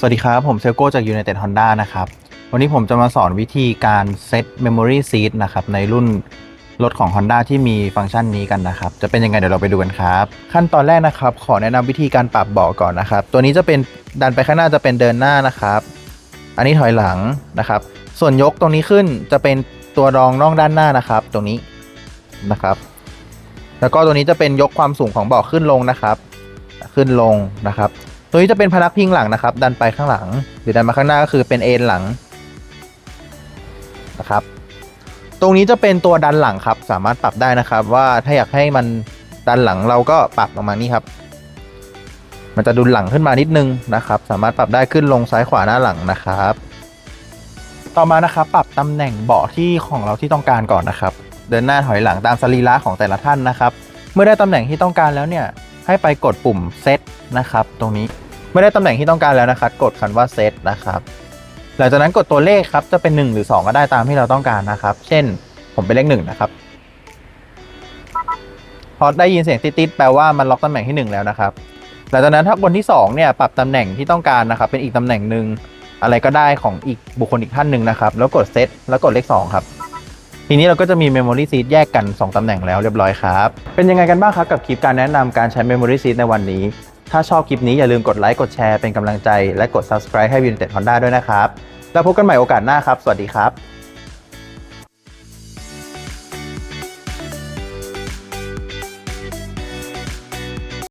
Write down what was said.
สวัสดีครับ ผมเซลโก้จาก United Honda นะครับ วันนี้ผมจะมาสอนวิธีการเซต Memory Seat นะครับ ในรุ่นรถของ Honda ที่มีฟังก์ชันนี้กันนะครับ จะเป็นยังไงเดี๋ยวเราไปดูกันครับ ขั้นตอนแรกนะครับ ขอแนะนำวิธีการปรับเบาะก่อนนะครับ ตัวนี้จะเป็นดันไปข้างหน้าจะเป็นเดินหน้านะครับ อันนี้ถอยหลังนะครับ ส่วนยกตรงนี้ขึ้นจะเป็นตัวรองน่องด้านหน้านะครับ ตรงนี้นะครับ แล้วก็ตัวนี้จะเป็นยกความสูงของเบาะขึ้นลงนะครับ ขึ้นลงนะครับ ตัวนี้จะเป็นพนักพิงหลังนะครับ ดันไปข้างหลัง หรือดันมาข้างหน้าก็คือเป็นเอ็นหลังนะครับ ตรงนี้จะเป็นตัวดันหลังครับ สามารถปรับได้นะครับ ว่าถ้าอยากให้มันดันหลังเราก็ปรับประมานี้ครับ มันจะดุลหลังขึ้นมานิดนึงนะครับ สามารถปรับได้ขึ้นลงซ้ายขวาหน้าหลังนะครับ ต่อมานะครับ ปรับตำแหน่งเบาะที่ของเราที่ต้องการก่อนนะครับ เดินหน้าถอยหลังตามสรีระของแต่ละท่านนะครับ เมื่อได้ตำแหน่งที่ต้องการแล้วเนี่ย ให้ไปกดปุ่มเซตนะครับ ตรงนี้เมื่อได้ตำแหน่งที่ต้องการแล้วนะครับ กดคำว่าเซตนะครับ หลังจากนั้นกดตัวเลขครับ จะเป็น 1 หรือ 2 ก็ได้ตามที่เราต้องการนะครับ เช่น ผมเป็นเลขหนึ่งนะครับ พอได้ยินเสียงติดๆแปลว่ามันล็อกตำแหน่งที่ 1 แล้วนะครับ หลังจากนั้นถ้าคนที่2เนี่ยปรับตำแหน่งที่ต้องการนะครับ เป็นอีกตำแหน่งหนึ่งอะไรก็ได้ของอีกบุคคลอีกท่านหนึ่งนะครับ แล้วกดเซตแล้วกดเลข2ครับ ทีนี้เราก็จะมี Memory Seat แยกกัน 2 ตำแหน่งแล้วเรียบร้อยครับ เป็นยังไงกันบ้างครับกับคลิปการแนะนำการใช้ Memory Seat ในวันนี้ ถ้าชอบคลิปนี้อย่าลืมกดไลค์กดแชร์เป็นกำลังใจ และกด subscribe ให้ United Honda ด้วยนะครับ แล้วพบกันใหม่โอกาสหน้าครับ สวัสดีครับ